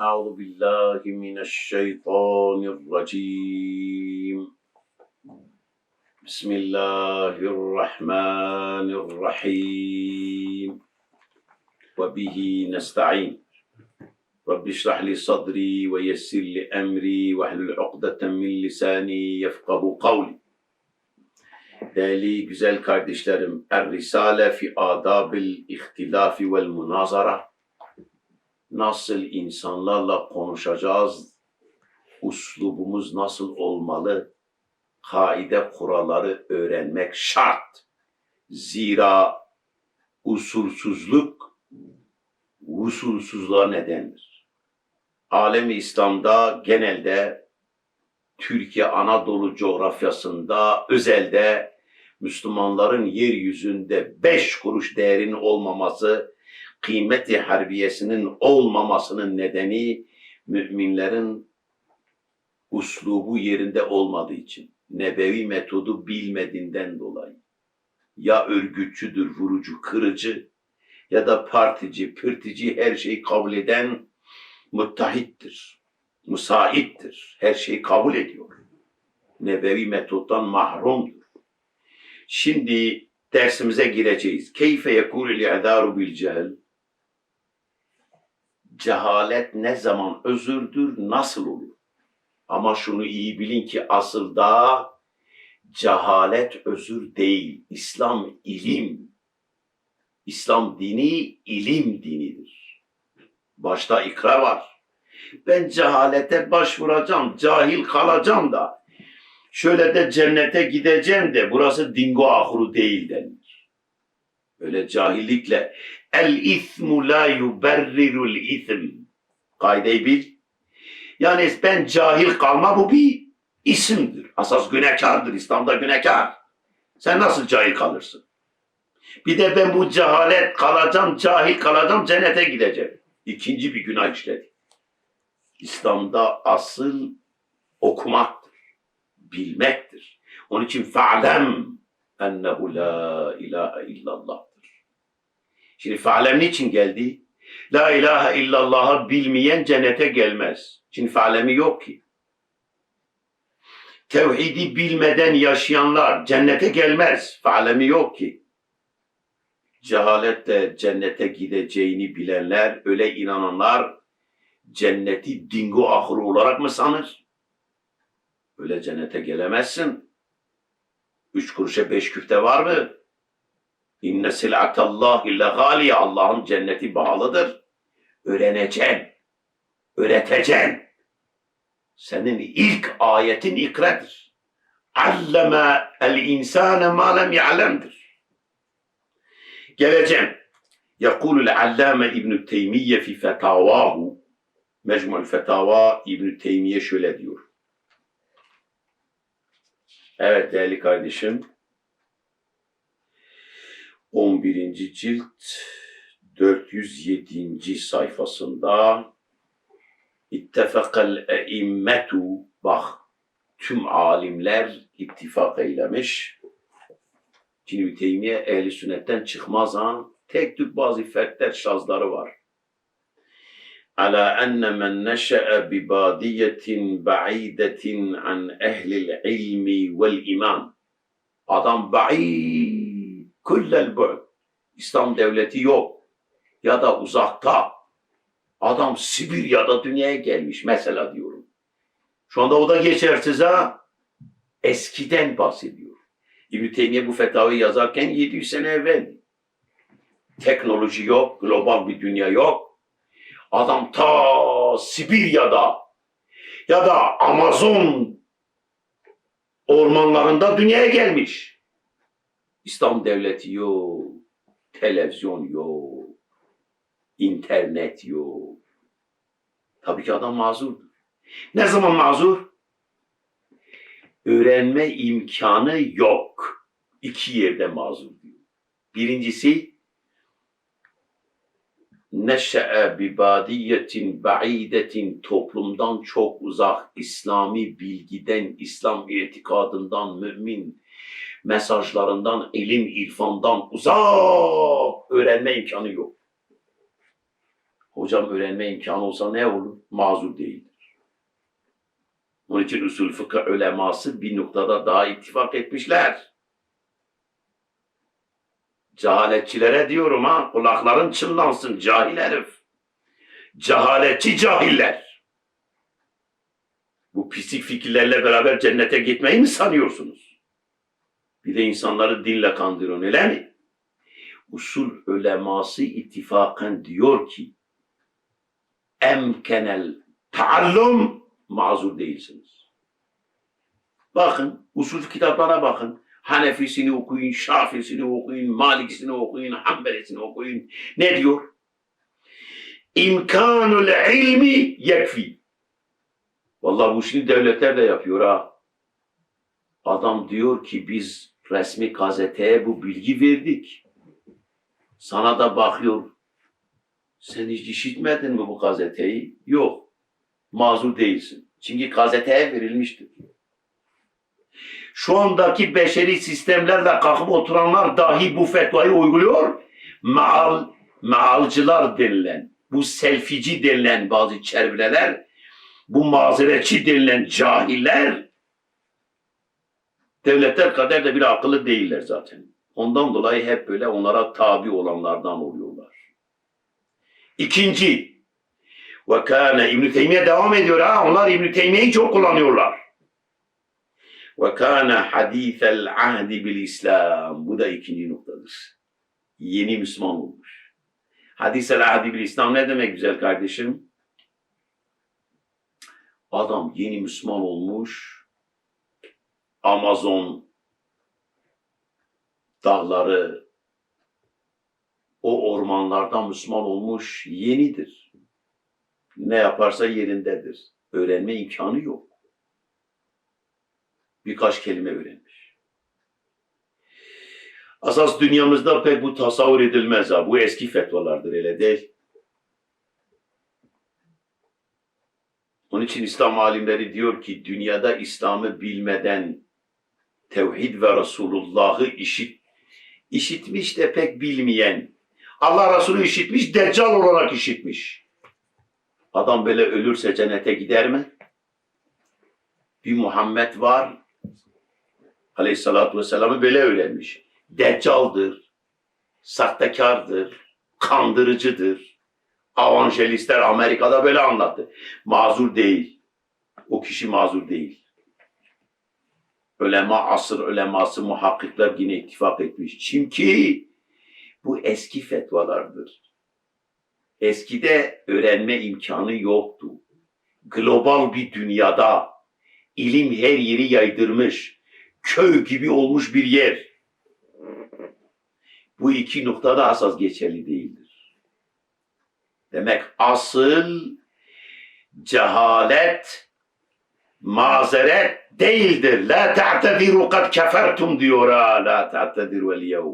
أعوذ بالله من الشيطان الرجيم. بسم الله الرحمن الرحيم. وبه نستعين. رب اشرح لي صدري ويسر لي أمري واحلل عقدة من لساني يفقه قولي. Değerli güzel kardeşlerim, Er-Risale fi Adabil İhtilafi vel Munazara nasıl insanlarla konuşacağız, uslubumuz nasıl olmalı, kaide kuralları öğrenmek şart. Zira usulsüzlük usulsüzlüğe nedendir. Alemi İslam'da genelde Türkiye Anadolu coğrafyasında özelde Müslümanların yeryüzünde beş kuruş değerinin olmaması, kıymeti harbiyesinin olmamasının nedeni müminlerin uslubu yerinde olmadığı için, nebevi metodu bilmediğinden dolayı. Ya örgütçüdür, vurucu, kırıcı ya da partici, pürtici her şeyi kabul eden muttahittir, musaittir, her şeyi kabul ediyor. Nebevi metottan mahrumdur. Şimdi dersimize gireceğiz. Keyfe yekulul i'daru bil cehl? Cehalet ne zaman özürdür, nasıl olur? Ama şunu iyi bilin ki asıl da cehalet özür değil. İslam ilim. İslam dini ilim dinidir. Başta ikrar var. Ben cehalete başvuracağım, cahil kalacağım da şöyle de cennete gideceğim de burası dingo ahuru değil denir. Öyle cahillikle el ismu la yuberrirul ism. Kaideyi bil. Yani ben cahil kalma bu bir isimdir. Asas günahkardır. İslam'da günahkar. Sen nasıl cahil kalırsın? Bir de ben bu cehalet kalacağım, cahil kalacağım, cennete gideceğim. İkinci bir günah işledi. İslam'da asıl okumaktır, bilmektir. Onun için fa'lem ennehu la ilahe illallah'tır. Şimdi fa'lem niçin geldi? La ilahe illallah'ı bilmeyen cennete gelmez. Şimdi fa'lemi yok ki. Tevhidi bilmeden yaşayanlar cennete gelmez. Fa'lemi yok ki. Cehalette cennete gideceğini bilenler, öyle inananlar cenneti dingo ahırı olarak mı sanır? Öyle cennete gelemezsin. Üç kuruşa beş küfte var mı? İnne sil'atallahi le galiye. Allah'ın cenneti pahalıdır. Öğreneceksin. Öğreteceksin. Senin ilk ayetin ikradır. Alleme el insane ma lem ya'lemdir. Geleceğim. يقول العلامة ابن تيمية في فتاواه Mecmul Fetava İbn Teymiye şöyle diyor. Evet değerli kardeşim. 11. cilt 407. sayfasında İttefakal eimmetu bak tüm alimler ittifak eylemiş. Şimdi Teymiye ehli sünnetten çıkmazan tek tük bazı fertler şazları var. Ala enne men neşe'e bi badiyetin ba'idetin an ehlil ilmi vel iman. Adam ba'id kullel bu'd. İslam devleti yok. Ya da uzakta. Adam Sibirya'da dünyaya gelmiş mesela diyorum. Şu anda o da geçersiz ha. Eskiden bahsediyor. İbn-i Teymiye bu fetavayı yazarken 700 sene evvel. Teknoloji yok, global bir dünya yok. Adam ta Sibirya'da ya da Amazon ormanlarında dünyaya gelmiş. İslam devleti yok, televizyon yok, internet yok. Tabii ki adam mazurdur. Ne zaman mazur? Öğrenme imkanı yok. İki yerde mazur diyor. Birincisi neşe'e bi badiyetin ba'idetin toplumdan çok uzak İslami bilgiden, İslam itikadından, mümin mesajlarından, ilim irfandan uzak öğrenme imkanı yok. Hocam öğrenme imkanı olsa ne olur? Mazur değildir. Onun için usul fıkıh uleması bir noktada daha ittifak etmişler. Cehaletçilere diyorum ha, kulakların çınlansın cahil herif. Cehaletçi cahiller. Bu pislik fikirlerle beraber cennete gitmeyi mi sanıyorsunuz? Bir de insanları dinle kandırıyorsun öyle? Usul uleması ittifaken diyor ki emkenel taallum mazur değilsiniz. Bakın usul kitaplara bakın. Hanefisini okuyun, Şafisini okuyun, Malikisini okuyun, Hanbelisini okuyun. Ne diyor? İmkanul ilmi yekfi. Vallahi bu şimdi devletler de yapıyor ha. Adam diyor ki biz resmi gazeteye bu bilgi verdik. Sana da bakıyor. Sen hiç işitmedin mi bu gazeteyi? Yok. Mazur değilsin. Çünkü gazeteye verilmiştir. Şu andaki beşeri sistemlerle kalkıp oturanlar dahi bu fetvayı uyguluyor. Maal, maalcılar denilen, bu selfici denilen bazı çevreler, bu mazeretçi denilen cahiller, devletler kadar da bir akıllı değiller zaten. Ondan dolayı hep böyle onlara tabi olanlardan oluyorlar. İkinci, ve kâne İbn-i Teymiye devam ediyor ha. Onlar İbn-i Teymiye'yi çok kullanıyorlar. Ve kâne hadîfel ahdi bil İslam. Bu da ikinci noktadır. Yeni Müslüman olmuş. Hadîsel ahdi bil İslam ne demek güzel kardeşim? Adam yeni Müslüman olmuş. Amazon dağları, o ormanlardan Müslüman olmuş yenidir. Ne yaparsa yerindedir. Öğrenme imkanı yok. Birkaç kelime öğrenmiş. Asas dünyamızda pek bu tasavvur edilmez ha. Bu eski fetvalardır öyle değil. Onun için İslam alimleri diyor ki dünyada İslam'ı bilmeden tevhid ve Resulullah'ı işit, işitmiş de pek bilmeyen, Allah Resulü işitmiş, deccal olarak işitmiş. Adam böyle ölürse cennete gider mi? Bir Muhammed var, aleyhissalatü vesselam'ı böyle öğrenmiş. Deccaldır, sahtekardır, kandırıcıdır. Avanjelistler Amerika'da böyle anlattı. Mazur değil. O kişi mazur değil. Ölema asır uleması muhakkikler yine ittifak etmiş. Çünkü bu eski fetvalardır. Eskide öğrenme imkanı yoktu. Global bir dünyada ilim her yeri yaydırmış. Köy gibi olmuş bir yer. Bu iki noktada asas geçerli değildir. Demek asıl cehalet mazeret değildir. La ta'tediru kad kefertum diyor ha. La ta'tediru el.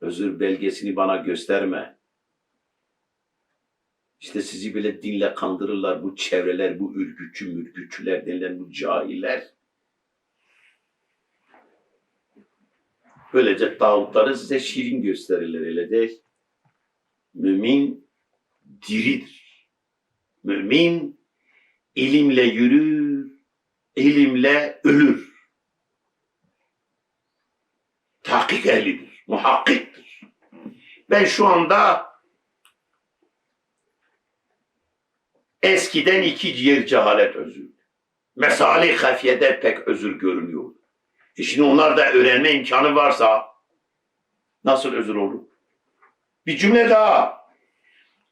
Özür belgesini bana gösterme. İşte sizi böyle dinle kandırırlar bu çevreler, bu ürgüçü mürgüçüler denilen bu cahiller. Böylece tağutları size şirin gösterirler öyle değil. Mümin diridir. Mümin ilimle yürür, ilimle ölür. Tahkik ehlidir, muhakkiktir. Ben şu anda eskiden iki yer cehalet özür. Mesali hafiyede pek özür görünüyor. E şimdi onlar da öğrenme imkanı varsa nasıl özür olur? Bir cümle daha.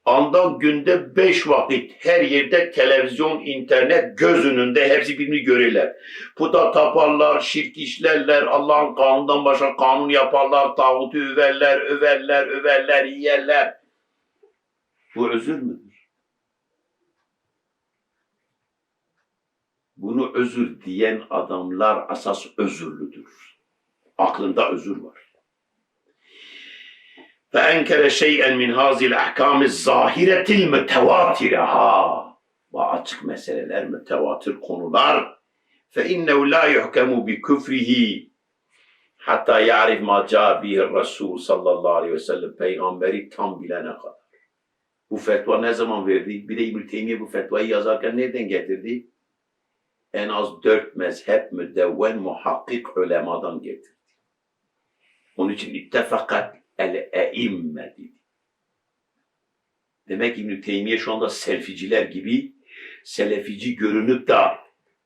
Anda günde beş vakit her yerde televizyon, internet göz önünde hepsi birbirini görürler. Puta taparlar, şirk işlerler, Allah'ın kanundan başka kanun yaparlar, tağutu överler, överler, överler, yiyerler. Bu özür müdür? Bunu özür diyen adamlar asas özürlüdür. Aklında özür var ve enkere şey'en min hazil ahkami zahiretil mütevatiraha ve açık meseleler mütevatir konular fe innehu la yuhkemu bi küfrihi hatta yarif ma ca bihi Resul sallallahu aleyhi ve sellem peygamberi tam bilene kadar. Bu fetva ne zaman verdi? Bir de İbn Teymiye bu fetvayı yazarken nereden getirdi? En az dört mezhep müdevven muhakkik ulemadan getirdi. Onun için ittefakat el-eimme dedi. Demek İbn Teymiye şu anda selficiler gibi selefici görünüp de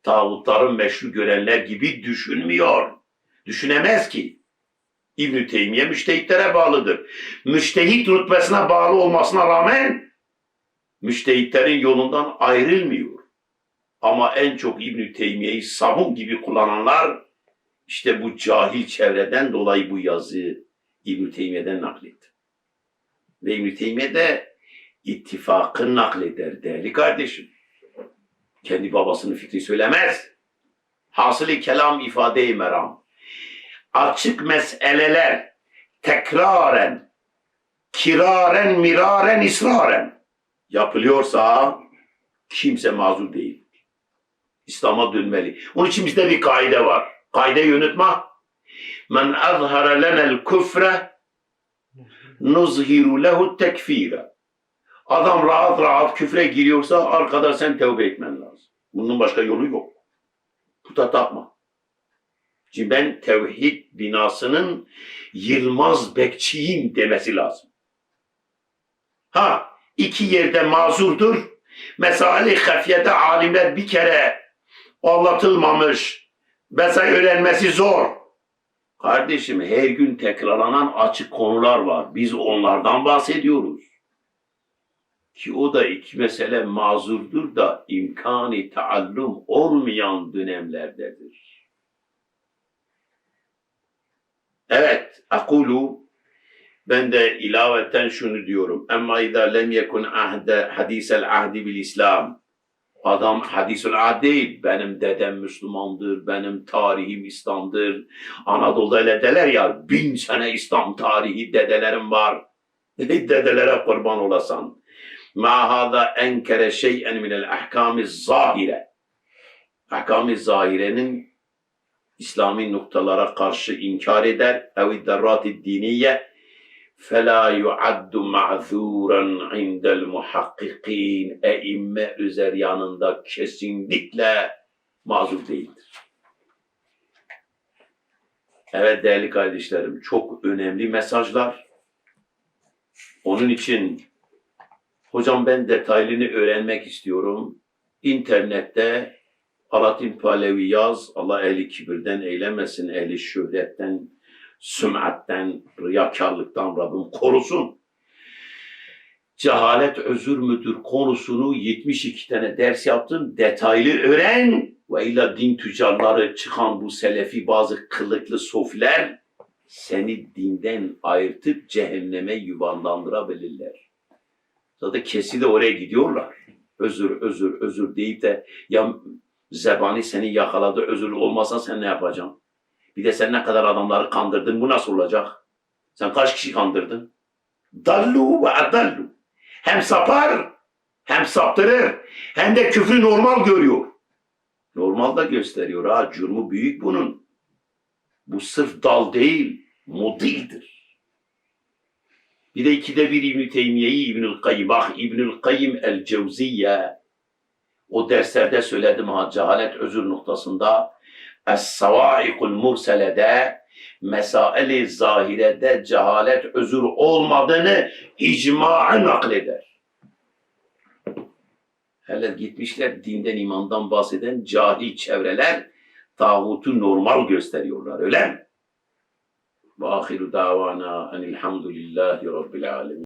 tağutların meşru görenler gibi düşünmüyor. Düşünemez ki. İbn Teymiye müştehitlere bağlıdır. Müştehit rütbesine bağlı olmasına rağmen müştehitlerin yolundan ayrılmıyor. Ama en çok İbn Teymiye'yi sabun gibi kullananlar işte bu cahil çevreden dolayı bu yazıyı İbn Teymiye'den nakletti. Ve İbn Teymiye de ittifakı nakleder değerli kardeşim. Kendi babasının fikri söylemez. Hasılı kelam ifade-i meram. Açık meseleler tekraren, kiraren, miraren, israren yapılıyorsa kimse mazur değil. İslam'a dönmeli. Onun için bizde bir kaide var. Kaideyi unutma. Men azhara lenel küfre nuzhiru lehu tekfire. Adam rahat rahat küfre giriyorsa arkada sen tevbe etmen lazım. Bunun başka yolu yok. Puta tapma. Şimdi ben tevhid binasının yılmaz bekçiyim demesi lazım. Ha iki yerde mazurdur. Mesali hafiyede alimler bir kere anlatılmamış. Mesela öğrenmesi zor. Kardeşim her gün tekrarlanan açık konular var. Biz onlardan bahsediyoruz. Ki o da iki mesele mazurdur da imkanı taallum olmayan dönemlerdedir. Evet, akulu ben de ilaveten şunu diyorum. Emma izâ lem yekun ahde hadisel ahdi bil İslam. Adam hadisül ahd değil. Benim dedem Müslümandır, benim tarihim İslam'dır. Anadolu'da öyle derler ya, bin sene İslam tarihi dedelerim var. Dedelere kurban olasan. Ma hâzâ enkere şey'en minel ahkâmi zahire. Ahkâmi zahirenin İslami noktalara karşı inkar eder. Ev derrati diniye فَلَا يُعَدُّ مَعْذُورًا عِنْدَ الْمُحَقِّقِينَ Eimme üzer yanında kesinlikle mazur değildir. Evet değerli kardeşlerim, çok önemli mesajlar. Onun için hocam ben detaylını öğrenmek istiyorum. İnternette Alatin Palevi yaz, Allah ehli kibirden eylemesin, ehli şöhretten, sümatten, riyakarlıktan Rabbim korusun. Cehalet özür müdür konusunu 72 tane ders yaptım. Detaylı öğren. Ve illa din tüccarları çıkan bu selefi bazı kılıklı sofiler seni dinden ayırtıp cehenneme yuvarlandırabilirler. Zaten kesili oraya gidiyorlar. Özür, özür, özür deyip de ya zebani seni yakaladı özür olmasa sen ne yapacaksın? Bir de sen ne kadar adamları kandırdın bu nasıl olacak? Sen kaç kişi kandırdın? Dallu ve adallu. Hem sapar hem saptırır hem de küfrü normal görüyor. Normal da gösteriyor ha cürmü büyük bunun. Bu sırf dal değil mudildir. Bir de ikide bir İbn-i Teymiye'yi İbnül Kayyim, bak İbnül Kayyim el-Cevziye o derslerde söyledim ha cehalet özür noktasında Es-Savaikul Mursele'de mesail-i zahirede cehalet özür olmadığını icma'a nakleder. Hele gitmişler dinden imandan bahseden cahil çevreler tağutu normal gösteriyorlar öyle mi? Ve ahiru davana enilhamdülillahi rabbil alemin.